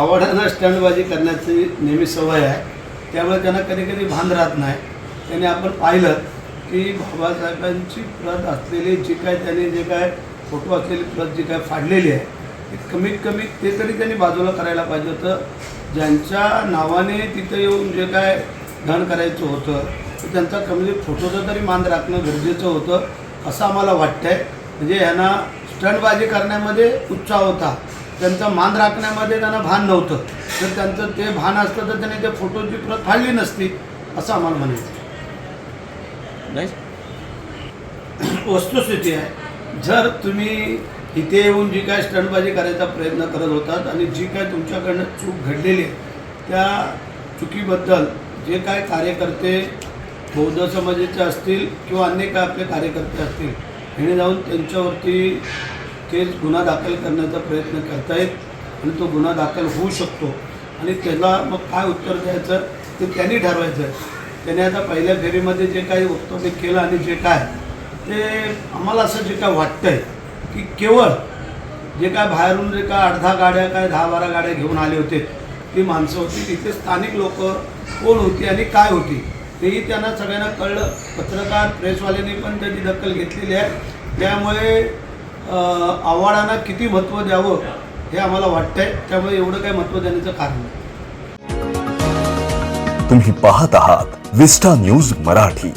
आवडानं स्टंटबाजी करण्याची नेहमी सवय आहे. त्यामुळे त्यांना कधी कधी भान राहत नाही. त्याने आपण पाहिलं की बाबासाहेबांची प्रत असलेली जी काय त्यांनी जे काय फोटो असलेली प्रत जी काय फाडलेली आहे ती कमीत कमी ते तरी त्यांनी बाजूला करायला पाहिजे होतं. ज्यांच्या नावाने तिथं येऊन जे काय धन करायचं होतं तर त्यांचा कमी फोटोचं तरी मान राखणं गरजेचं होतं असं आम्हाला वाटतंय. म्हणजे ह्यांना स्टंटबाजी करण्यामध्ये उत्साह होता. त्यांचा मान राखण्यामध्ये त्यांना भान नव्हतं. तर त्यांचं ते भान असतं तर त्याने त्या फोटोची प्रत फाडली नसती असं आम्हाला म्हणायचं वस्तुस्थिती आहे. जर तुम्ही इथे येऊन जी काय स्टंटबाजी करायचा प्रयत्न करत होतात आणि जी काय तुमच्याकडनं चूक घडलेली आहे त्या चुकीबद्दल जे काय कार्यकर्ते बौद्ध समाजाचे असतील किंवा अन्य काय आपले कार्यकर्ते असतील ह्याने जाऊन त्यांच्यावरती केस गुन्हा दाखल करण्याचा प्रयत्न करतायत आणि तो गुन्हा दाखल होऊ शकतो. आणि त्याला मग काय उत्तर द्यायचं? ते त्यांनी ठरवायचं. आहे त्याने आता पहिल्या फेरीमध्ये जे काही वक्तव्य केलं आणि जे काय ते आम्हाला असं जे काय वाटतंय की केवळ जे काय बाहेरून जे काय अर्धा गाड्या काय दहा बारा गाड्या घेऊन आले होते ती माणसं होती तिथे स्थानिक लोक कोण होती आणि काय होती तेही त्यांना सगळ्यांना कळलं. पत्रकार प्रेसवाल्यांनी पण त्याची दखल घेतलेली आहे. त्यामुळे आव्हाडांना किती महत्त्व द्यावं हे आम्हाला वाटतंय. त्यामुळे एवढं काही महत्त्व देण्याचं कारण नाही. तुम्ही पाहत आहात विस्टा न्यूज मराठी.